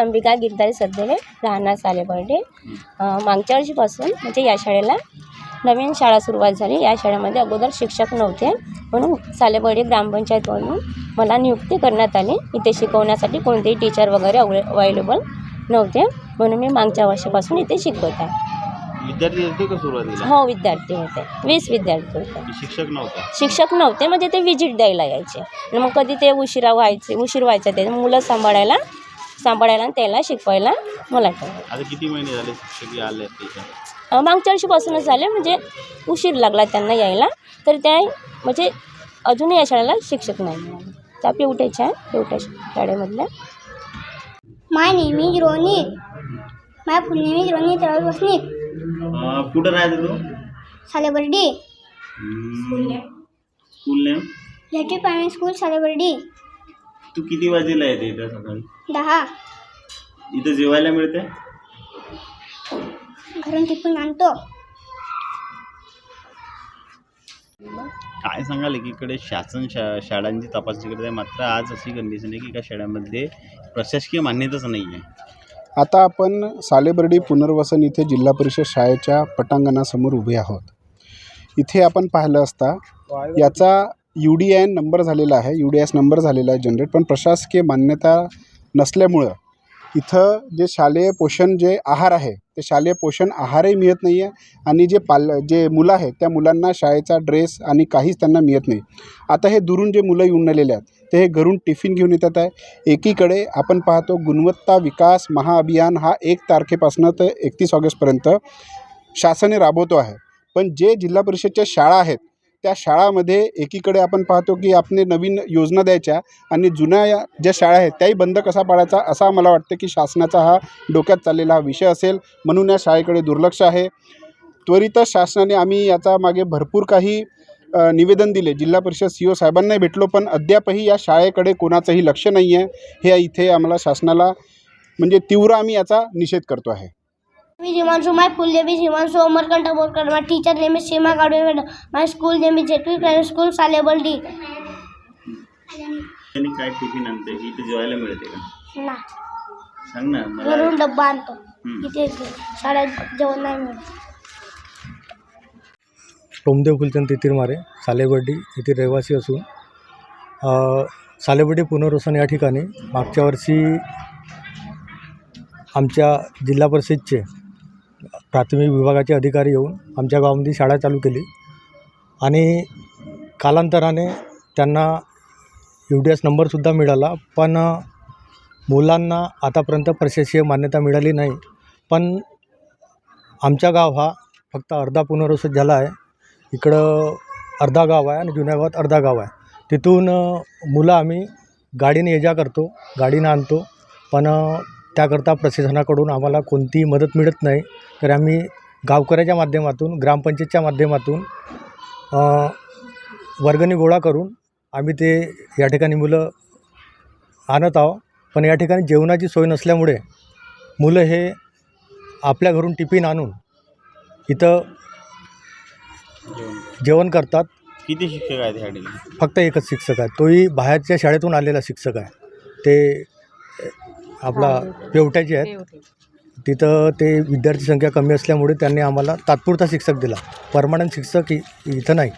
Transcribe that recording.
अंबिका गिरधारी सध्याने राहणार सालेबर्डे मागच्या वर्षीपासून म्हणजे या शाळेला नवीन शाळा सुरुवात झाली. या शाळेमध्ये अगोदर शिक्षक नव्हते. म्हणून सालेबर्डे ग्रामपंचायतकडून मला नियुक्ती करण्यात आली. इथे शिकवण्यासाठी कोणतेही टीचर वगैरे अवे अवेलेबल नव्हते. म्हणून मी मागच्या वर्षापासून इथे शिकवत आहे. विद्यार्थी होते का सुरुवातीला? हो विद्यार्थी होते. वीस विद्यार्थी होते. शिक्षक नव्हता? शिक्षक नव्हते म्हणजे ते विजिट द्यायला यायचे. मग कधी ते उशिरा व्हायचे उशीर व्हायचं ते मुलं सांभाळायला सांभाळायला आणि त्याला शिकवायला मला आता किती महिने झाले शिक्षक आले मागच्या वर्षीपासूनच झाले म्हणजे उशीर लागला त्यांना यायला. तर त्या म्हणजे अजूनही या शाळेला शिक्षक नाही मिळाले. त्या पिवट्याच्या आहे पिवट्या शाळेमधल्या my name is Ronit my full name is Ronit Rahul Wasnik अं, कुठं राहते तू? Salebardi. School name J T primary school Salebardi. तू किती वाजेला येते इथं सकाळी? दहा. इथं जेवायला मिळते घरून टिफिन आणतो. काय सांगाल एकीकडे शासन शा शाळांची तपासणी करत आहे. मात्र आज अशी कंडिशन आहे की एका शाळांमध्ये प्रशासकीय मान्यताच नाही आहे आता आपण सालेबर्डी पुनर्वसन इथे जिल्हा परिषद शाळेच्या पटांगणासमोर उभे आहोत. इथे आपण पाहिलं असता याचा यू डी आय नंबर झालेला आहे यू डी एस नंबर झालेला आहे जनरेट पण प्रशासकीय मान्यता नसल्यामुळं इथं जे शालेय पोषण जे आहार आहे ते शालेय पोषण आहारही मिळत नाही आहे आणि जे पाल जे मुलं आहेत त्या मुलांना शाळेचा ड्रेस आणि काहीच त्यांना मिळत नाही. आता हे दुरून जे मुलं येऊन राहिलेले आहेत ते हे घरून टिफिन घेऊन येतात आहे. एकीकडे आपण पाहतो गुणवत्ता विकास महाअभियान हा एक तारखेपासून तर एकतीस ऑगस्टपर्यंत शासने राबवतो आहे. पण जे जिल्हा परिषदच्या शाळा आहेत त्या शाळामध्ये एकीकडे आपण पाहतो की आपने नवीन योजना द्यायच्या आणि जुन्या या ज्या शाळा आहेत त्याही बंद कसा पाडायचा असा मला वाटतं की शासनाचा हा डोक्यात चाललेला हा विषय असेल. म्हणून या शाळेकडे दुर्लक्ष आहे. त्वरितच शासनाने आम्ही याचा मागे भरपूर काही निवेदन दिले. जिल्हा परिषद सी ओ साहेबांनाही भेटलो पण अद्यापही या शाळेकडे कोणाचंही लक्ष नाही आहे हे इथे आम्हाला शासनाला म्हणजे तीव्र आम्ही याचा निषेध करतो आहे. मी Himanshu my full name is Himanshu Amarkanth Borkar. My teacher name is Seema Gadwe madam my school name is J T primary school Salebardi त्यांनी काय टिफिन आणते इथे जेवायला मिळते का? ना. सांग ना मला घरून डब्बा आणतो. हं. इथे शाळेत जेवण नाही मिळत. टोमदेव फुलचंद तितीरमारे सालेबर्डी येथील रहिवासी असून अ, सालेबर्डी पुनर्वसन या ठिकाणी मागच्या वर्षी आमच्या जिल्हा परिषदचे प्राथमिक विभागाचे अधिकारी येऊन आमच्या गावामध्ये शाळा चालू केली. आणि कालांतराने त्यांना यू डी एस नंबरसुद्धा मिळाला. पण मुलांना आतापर्यंत प्रशासकीय मान्यता मिळाली नाही. पण आमचा गाव हा फक्त अर्धा पुनर्वसित झाला आहे. इकडं अर्धा गाव आहे आणि जुन्या गावात अर्धा गाव आहे. तिथून मुलं आम्ही गाडीने ये जा करतो गाडीनं आणतो. पण त्याकरता प्रशासनाकडून आम्हाला कोणतीही मदत मिळत नाही. तर आम्ही गावकऱ्याच्या माध्यमातून ग्रामपंचायतच्या माध्यमातून अ, वर्गणी गोळा करून आम्ही ते या ठिकाणी मुलं आणत आहो पण या ठिकाणी जेवणाची सोय नसल्यामुळे मुलं हे आपल्या घरून टिफिन आणून इथं जेवण करतात. किती शिक्षक आहेत ह्या ठिकाणी? फक्त एकच शिक्षक आहे. तोही बाहेरच्या शाळेतून आलेला शिक्षक आहे. ते आपला पेवट्याचे आहेत. तिथं ते विद्यार्थी संख्या कमी असल्यामुळे त्यांनी आम्हाला तात्पुरता शिक्षक दिला. परमानंट शिक्षक इ- इथं नाही.